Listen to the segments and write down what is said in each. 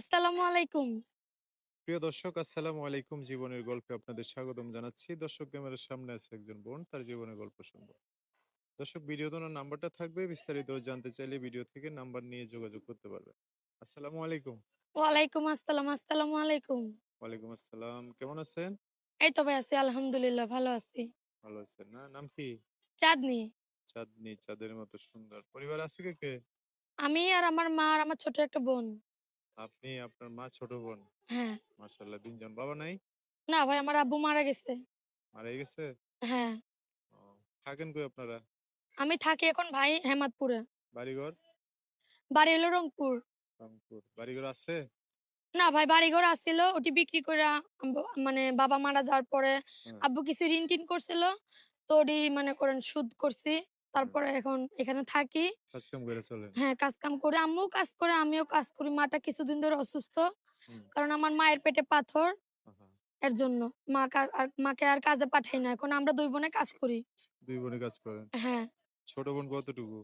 আসসালামু আলাইকুম। প্রিয় দর্শক আসসালামু আলাইকুম জীবনের গল্পে আপনাদের স্বাগতম জানাচ্ছি দর্শক ক্যামেরার সামনে আছে একজন বোন তার জীবনের গল্প শুনব দর্শক ভিডিও দোনার নাম্বারটা থাকবে বিস্তারিত জানতে চাইলে ভিডিও থেকে নাম্বার নিয়ে যোগাযোগ করতে পারবে আসসালামু আলাইকুম ওয়ালাইকুম আসসালাম। আসসালামু আলাইকুম। ওয়ালাইকুম আসসালাম কেমন আছেন এই তো ভাই আছি আলহামদুলিল্লাহ ভালো আছি। ভালো আছেন না নাম কি চাঁদনি। চাঁদনি চাঁদের মতো সুন্দর পরিবার আছে কে কে আমি আর আমার মা আর আমার ছোট একটা বোন। আপনি আপনার মা ছোট বোন হ্যাঁ। মাশাল্লাহ তিনজন বাবা নাই না ভাই আমার আব্বু মারা গেছে। মারা গেছে হ্যাঁ। থাকেন কই আপনারা আমি থাকি এখন ভাই হেমাদপুরে। বাড়িঘর বাড়ি হলো রংপুর। রংপুর বাড়িঘর আছে না ভাই বাড়িঘর আসছিল ওটি বিক্রি কইরা মানে বাবা মারা যাওয়ার পরে আব্বু কিছু ঋণ-টিন করছিল। তো ওটি মানে করেন সুদ করছি। তারপরে এখন এখানে থাকি। কাজ কাম করে চলেন হ্যাঁ, কাজ-কাম করে আম্মুও কাজ করে, আমিও কাজ করি। মাটা কিছুদিন ধরে অসুস্থ। কারণ আমার মায়ের পেটে পাথর। এর জন্য। আর মাকে আর কাজে পাঠাই না। এখন আমরা ২ বোনে কাজ করি। দুই বোনে কাজ করেন হ্যাঁ। ছোট বোন কতটুকু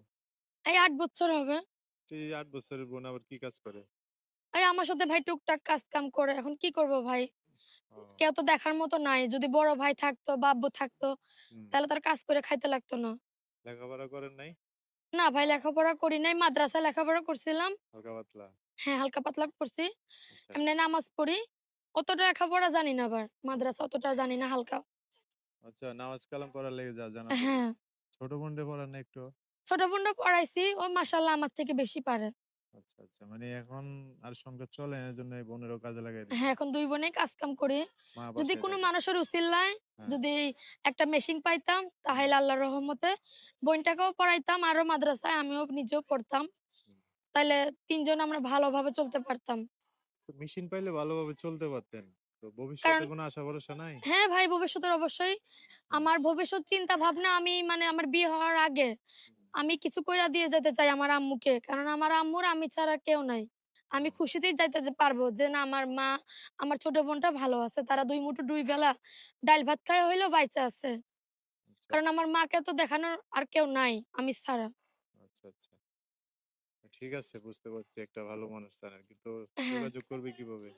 এই ৮ বছর হবে। এই আট বছরের বোন আবার কি কাজ করে এই আমার সাথে ভাই টুকটাক কাজ-কাম করে। এখন কি করব ভাই? কেউ তো দেখার মতো নাই। যদি বড় ভাই থাকতো বা আব্বু থাকতো, তাহলে তার কাজ করে খাইতে লাগতো না। লেখাপড়া করেন নাই না ভাই লেখাপড়া করি নাই। মাদ্রাসা লেখাপড়া করছিলাম। হালকা পাতলা হ্যাঁ, হালকা পাতলা করছি। আচ্ছা এমনি নামাজ পড়ি। অতটা লেখাপড়া জানি না আবার। মাদ্রাসা অতটা জানি না হালকা। আচ্ছা নামাজ কালাম পড়া লেগে যা জানা হ্যাঁ। ছোট বোনরে পড়ান না একটু ছোট বোনটা পড়াইছি। ও মাশাআল্লাহ আমার থেকে বেশি পারে। আচ্ছা আচ্ছা মানে এখন আর সংসার চলে এই বোনেরও কাজে লাগাই হ্যাঁ, এখন ২ বোনেই কাজ-কাম করি। মা যদি বাসায় কোনো থাকে। মানুষের হ্যাঁ, যদি একটা মেশিন পাইতাম তাহলে আল্লাহর রহমতে বোনটাকেও পড়াইতাম আরও মাদ্রাসায় আমিও নিজেও পড়তাম। হুম। তাইলে ৩ জন আমরা ভালোভাবে চলতে পারতাম। তো মেশিন পাইলে ভালোভাবে চলতে পারতেন তো ভবিষ্যতে কারণ- কোনো আশা ভরসা নাই হ্যাঁ ভাই ভবিষ্যতের অবশ্যই আমার ভবিষ্যৎ চিন্তা ভাবনা আমি মানে আমার বিয়ে হওয়ার আগে আমি কিছু কইরা দিয়ে যেতে চাই আমার আম্মুকে। কারণ আমার আম্মুর আমি ছাড়া কেউ নাই। আমি খুশিতেই যাইতে যে পারব যে না আমার মা, আমার ছোট বোনটা ভালো আছে। তারা দুই মুঠো দুই বেলা ডাইল ভাত খাইয়া হইলেও বাইচা আছে। আচ্ছা, কারণ আমার মাকে তো দেখানোর আর কেউ নাই আমি ছাড়া। আচ্ছা আচ্ছা ঠিক আছে বুঝতে পারছি একটা ভালো মানুষ জানেন কিন্তু হ্যাঁ। যোগাযোগ করবে কীভাবে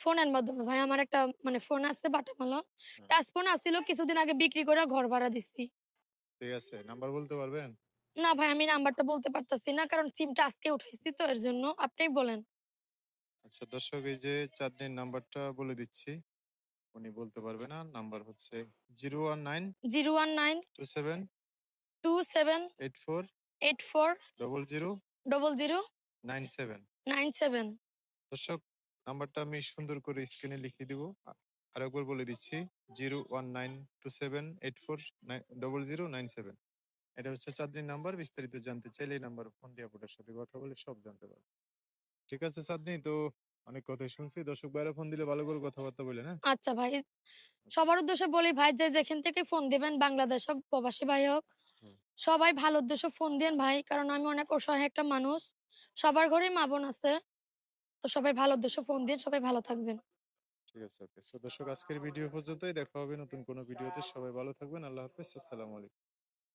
ফোনের মাধ্যমে ভাই আমার একটা মানে ফোন আছে বাটা মালা। হ্যাঁ। টাচ ফোন আছিল কিছুদিন আগে বিক্রি করে ঘর ভাড়া দিছি। ঠিক আছে নাম্বার বলতে পারবেন না ভাই আমি নাম্বারটা বলতে পারতাছি না। কারণ সিমটা আজকে উঠাইছি তো এর জন্য আপনিই বলেন। আচ্ছা দর্শক এই যে চাঁদনির নাম্বারটা বলে দিচ্ছি। উনি বলতে পারবে না নাম্বার হচ্ছে zero one nine 019 two seven 27 eight four 84 double zero 00 nine seven. 97 দর্শক নাম্বারটা আমি সুন্দর করে স্ক্রিনে লিখে দিব। আরেকবার বলে দিচ্ছি zero one nine two seven eight four double zero nine seven. এটা হচ্ছে চাঁদনির নাম্বার বিস্তারিত জানতে চাইলে এই নাম্বার ফোন দিয়ে আপনার সাথে কথা বলে সব জানতে পারবে ঠিক আছে চাঁদনি তো অনেক কথাই শুনছি দর্শক বাইরে ফোন দিলে ভালো করে কথাবার্তা বলে না আচ্ছা ভাই। সবার উদ্দেশ্যে বলি ভাই যে যেখান থেকে ফোন দিবেন বাংলাদেশ হোক, প্রবাসী ভাই হোক। সবাই ভালো উদ্দেশ্যে ফোন দিয়েন ভাই। কারণ আমি অনেক অসহায় একটা মানুষ। সবার ঘরেই মা বোন আছে। তো সবাই ভালো উদ্দেশ্যে ফোন দিয়েন। সবাই ভালো থাকবেন। ঠিক আছে ওকে সো দর্শক আজকের ভিডিও পর্যন্তই দেখা হবে নতুন কোনো ভিডিওতে সবাই ভালো থাকবেন আল্লাহ হাফেজ আসসালামু আলাইকুম